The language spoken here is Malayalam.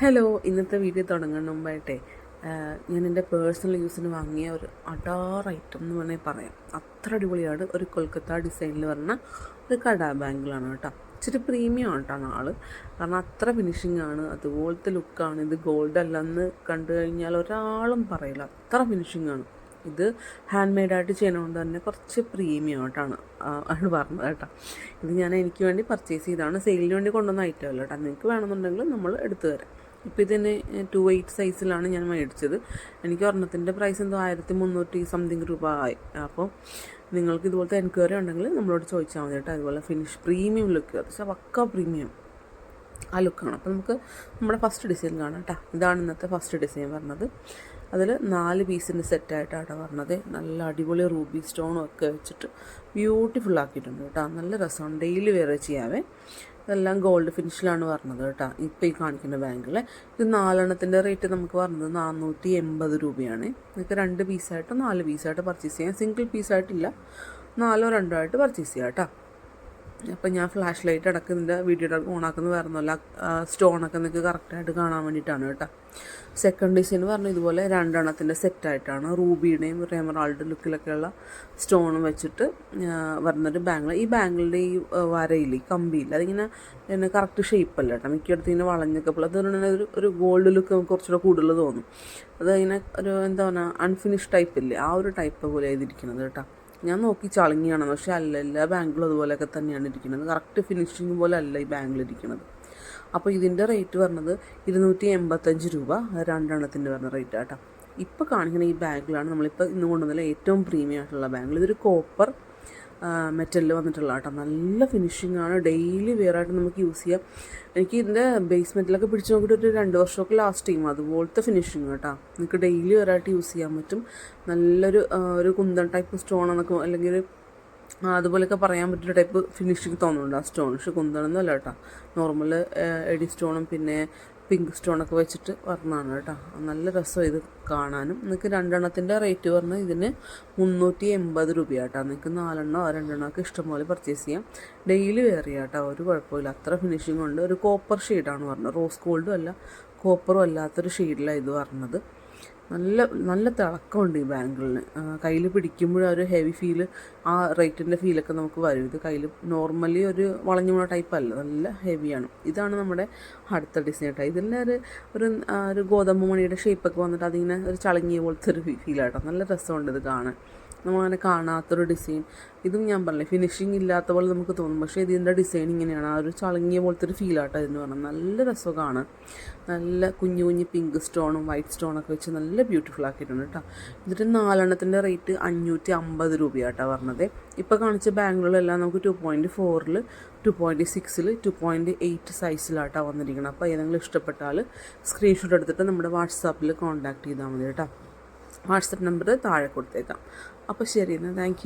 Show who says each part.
Speaker 1: ഹലോ ഇന്നത്തെ വീഡിയോ തുടങ്ങുന്ന മുമ്പായിട്ടേ ഞാൻ എന്റെ പേഴ്സണൽ യൂസിന് വാങ്ങിയ ഒരു അഡാർ ഐറ്റം എന്ന് വേണമെങ്കിൽ പറയാം. അത്ര അടിപൊളിയാണ്. ഒരു കൊൽക്കത്ത ഡിസൈനിൽ പറഞ്ഞ ഒരു കടാ ബാങ്കിളാണ് കേട്ടോ. ഇച്ചിരി പ്രീമിയം ആയിട്ടാണ് ആൾ കാരണം അത്ര ഫിനിഷിംഗ് ആണ്. അതുപോലത്തെ ലുക്കാണ് ഇത് ഗോൾഡ് അല്ലെന്ന് കണ്ടു കഴിഞ്ഞാൽ ഒരാളും പറയില്ല. അത്ര ഫിനിഷിംഗ് ആണ്. ഇത് ഹാൻഡ് മെയ്ഡായിട്ട് ചെയ്യണതുകൊണ്ട് തന്നെ കുറച്ച് പ്രീമിയം ആയിട്ടാണ് ആണ് പറഞ്ഞത് കേട്ടോ. ഇത് ഞാൻ എനിക്ക് വേണ്ടി പർച്ചേസ് ചെയ്താണ് സെയിലിന് വേണ്ടി കൊണ്ടുവന്ന ഐറ്റം അല്ല കേട്ടോ. നിങ്ങൾക്ക് വേണമെന്നുണ്ടെങ്കിൽ നമ്മൾ എടുത്തു തരാം. ഇപ്പോൾ ഇതിന് ടു എയ്റ്റ് സൈസിലാണ് ഞാൻ മേടിച്ചത്. എനിക്ക് ഒരെണ്ണത്തിന്റെ പ്രൈസ് എന്തോ ആയിരത്തി മുന്നൂറ്റി സംതിങ് രൂപ ആയി. അപ്പോൾ നിങ്ങൾക്ക് ഇതുപോലത്തെ എൻക്വയറി ഉണ്ടെങ്കിൽ നമ്മളോട് ചോദിച്ചാൽ മതി കേട്ടോ. അതുപോലെ ഫിനിഷ് പ്രീമിയം ലുക്ക് അത് പക്ക പ്രീമിയം ആ ലുക്കാണ് അപ്പോൾ നമുക്ക് നമ്മുടെ ഫസ്റ്റ് ഡിസൈൻ കാണാം കേട്ടോ ഇതാണ് ഇന്നത്തെ ഫസ്റ്റ് ഡിസൈൻ പറഞ്ഞത്. അതിൽ നാല് പീസിന്റെ സെറ്റായിട്ടാണ് പറഞ്ഞത്. നല്ല അടിപൊളി റൂബി സ്റ്റോണും ഒക്കെ വെച്ചിട്ട് ബ്യൂട്ടിഫുൾ ആക്കിയിട്ടുണ്ട് കേട്ടോ നല്ല രസമാണ് ഡെയിലി വേറെ ചെയ്യാവേ ഇതെല്ലാം ഗോൾഡ് ഫിനിഷിലാണ് പറഞ്ഞത് കേട്ടോ. ഇപ്പോൾ ഈ കാണിക്കുന്ന ബാങ്കിൽ ഇത് നാലെണ്ണത്തിന്റെ റേറ്റ് നമുക്ക് പറഞ്ഞത് നാനൂറ്റി എൺപത് രൂപയാണ്. നിങ്ങൾക്ക് രണ്ട് പീസായിട്ടോ നാല് പീസായിട്ടോ പർച്ചേസ് ചെയ്യാം. സിംഗിൾ പീസായിട്ടില്ല നാലോ രണ്ടോ ആയിട്ട് പർച്ചേസ് ചെയ്യാം കേട്ടോ. അപ്പം ഞാൻ ഫ്ലാഷ് ലൈറ്റ് അടക്കുന്നില്ല ഇതിന്റെ വീഡിയോ ഓണാക്കുന്നത് വേറെ ഒന്നുമല്ല. സ്റ്റോണൊക്കെ നിങ്ങൾക്ക് കറക്റ്റായിട്ട് കാണാൻ വേണ്ടിയിട്ടാണ് കേട്ടോ. സെക്കൻഡ് ഡിസൈൻ പറഞ്ഞാൽ ഇതുപോലെ രണ്ടെണ്ണത്തിന്റെ സെറ്റായിട്ടാണ് റൂബിയുടെയും റെമറാൾഡ് ലുക്കിലൊക്കെയുള്ള സ്റ്റോണും വെച്ചിട്ട് വരുന്നൊരു ബാങ്കിൾ ഈ ബാംഗിളിന്റെ ഈ വരയില്ലേ കമ്പിയില്ല അതിങ്ങനെ പിന്നെ കറക്റ്റ് ഷേപ്പല്ല കേട്ടോ. മിക്കയിടത്ത് ഇങ്ങനെ വളഞ്ഞൊക്കെ പോലെ. അതുകൊണ്ട് ഒരു ഒരു ഗോൾഡ് ലുക്ക് നമുക്ക് കുറച്ചുകൂടെ കൂടുതൽ തോന്നും. അത് ഇങ്ങനെ ഒരു എന്താ പറയുക അൺഫിനിഷ് ടൈപ്പ് ഇല്ലേ? ആ ഒരു ടൈപ്പ് പോലെ ചെയ്തിരിക്കുന്നത് കേട്ടോ. ഞാൻ നോക്കി ചളങ്ങിയാണ്. പക്ഷെ അല്ല എല്ലാ ബാങ്കിലും അതുപോലെയൊക്കെ തന്നെയാണ് ഇരിക്കുന്നത്. കറക്റ്റ് ഫിനിഷിങ് പോലെ അല്ല ഈ ബാങ്കിൽ ഇരിക്കുന്നത്. അപ്പോൾ ഇതിന്റെ റേറ്റ് പറഞ്ഞത് ഇരുന്നൂറ്റി എൺപത്തഞ്ച് രൂപ രണ്ടെണ്ണത്തിന്റെ പറഞ്ഞ റേറ്റ് ആട്ടോ. ഇപ്പോൾ കാണിക്കുന്ന ഈ ബാഗിലാണ് നമ്മളിപ്പോൾ ഇന്ന് കൊണ്ടുവന്ന ഏറ്റവും പ്രീമിയം ആയിട്ടുള്ള ബാങ്കിൽ ഇതൊരു കോപ്പർ മെറ്റലിൽ വന്നിട്ടുള്ള കേട്ടോ. നല്ല ഫിനിഷിംഗ് ആണ്. ഡെയിലി വെയർ ആയിട്ട് നമുക്ക് യൂസ് ചെയ്യാം. എനിക്ക് ഇതിന്റെ ബേസ്മെന്റിലൊക്കെ പിടിച്ച് നോക്കിയിട്ട് ഒരു രണ്ട് വർഷമൊക്കെ ലാസ്റ്റ് ചെയ്യും അതുപോലത്തെ ഫിനിഷിങ് കേട്ടോ. നിങ്ങൾക്ക് ഡെയിലി വെയർ ആയിട്ട് യൂസ് ചെയ്യാൻ പറ്റും. നല്ലൊരു ഒരു കുന്തൻ ടൈപ്പ് സ്റ്റോൺ എന്നൊക്കെ അല്ലെങ്കിൽ അതുപോലെയൊക്കെ പറയാൻ പറ്റുന്ന ടൈപ്പ് ഫിനിഷിങ് തോന്നുന്നുണ്ട് ആ സ്റ്റോൺ പക്ഷെ കുന്തണമെന്നല്ല കേട്ടോ. നോർമൽ എഡി സ്റ്റോണും പിന്നെ പിങ്ക് സ്റ്റോണൊക്കെ വെച്ചിട്ട് വരണതാണ് കേട്ടോ. നല്ല രസം ഇത് കാണാനും. നിങ്ങൾക്ക് രണ്ടെണ്ണത്തിന്റെ റേറ്റ് പറഞ്ഞാൽ ഇതിന് മുന്നൂറ്റി എൺപത് രൂപയാട്ടോ നിങ്ങൾക്ക് നാലെണ്ണോ രണ്ടെണ്ണോ ഒക്കെ ഇഷ്ടംപോലെ പർച്ചേസ് ചെയ്യാം. ഡെയിലി വേറെ കേട്ടോ. ഒരു കുഴപ്പമില്ല. അത്ര ഫിനിഷിംഗ് ഉണ്ട്. ഒരു കോപ്പർ ഷെയ്ഡാണ് പറഞ്ഞത്. റോസ് ഗോൾഡും അല്ല കോപ്പറും അല്ലാത്തൊരു ഷെയ്ഡിലാണ് ഇത് പറഞ്ഞത്. നല്ല നല്ല തിളക്കമുണ്ട് ഈ ബാങ്കിളിന് കയ്യിൽ പിടിക്കുമ്പോഴും ഒരു ഹെവി ഫീൽ ആ റേറ്റിന്റെ ഫീലൊക്കെ നമുക്ക് വരും. ഇത് കയ്യിൽ നോർമലി ഒരു വളഞ്ഞു പോണ ടൈപ്പ് അല്ല. നല്ല ഹെവിയാണ് ഇതാണ് നമ്മുടെ അടുത്ത ഡിസൈൻ കേട്ടോ ഇതിന്റെ ഒരു ഒരു ഒരു ഗോതമ്പ് മണിയുടെ ഷേപ്പൊക്കെ വന്നിട്ട് അതിങ്ങനെ ഒരു ചളങ്ങിയ പോലത്തെ ഒരു ഫീലാട്ടോ നല്ല രസമുണ്ട് ഇത് കാണാൻ. നമ്മളങ്ങനെ കാണാത്തൊരു ഡിസൈൻ ഇതും ഞാൻ പറഞ്ഞില്ലേ ഫിനിഷിങ് ഇല്ലാത്ത പോലെ നമുക്ക് തോന്നും. പക്ഷേ ഇതിന്റെ ഡിസൈൻ ഇങ്ങനെയാണ്. ആ ഒരു ചളങ്ങിയ പോലത്തെ ഒരു ഫീലാട്ടോ ഇതിന് പറഞ്ഞാൽ നല്ല രസമാണ്. നല്ല കുഞ്ഞു കുഞ്ഞു പിങ്ക് സ്റ്റോണും വൈറ്റ് സ്റ്റോണൊക്കെ വെച്ച് നല്ല ബ്യൂട്ടിഫുൾ ആക്കിയിട്ടുണ്ട് കേട്ടോ. എന്നിട്ട് നാലെണ്ണത്തിന്റെ റേറ്റ് അഞ്ഞൂറ്റി അമ്പത് രൂപയാട്ടോ പറഞ്ഞത്. ഇപ്പോൾ കാണിച്ച ബാംഗ്ലൂരിലെല്ലാം നമുക്ക് ടു പോയിന്റ് ഫോറിൽ ടു പോയിന്റ് സിക്സിൽ ടു പോയിന്റ് എയ്റ്റ് സൈസിലാട്ടോ വന്നിരിക്കുന്നത്. അപ്പോൾ ഏതെങ്കിലും ഇഷ്ടപ്പെട്ടാൽ സ്ക്രീൻഷോട്ട് എടുത്തിട്ട് നമ്മുടെ വാട്സാപ്പിൽ കോൺടാക്ട് ചെയ്താൽ മതി കേട്ടോ. വാട്സപ്പ് നമ്പർ താഴെ കൊടുത്തേക്കാം. അപ്പോൾ ശരി എന്നാൽ താങ്ക്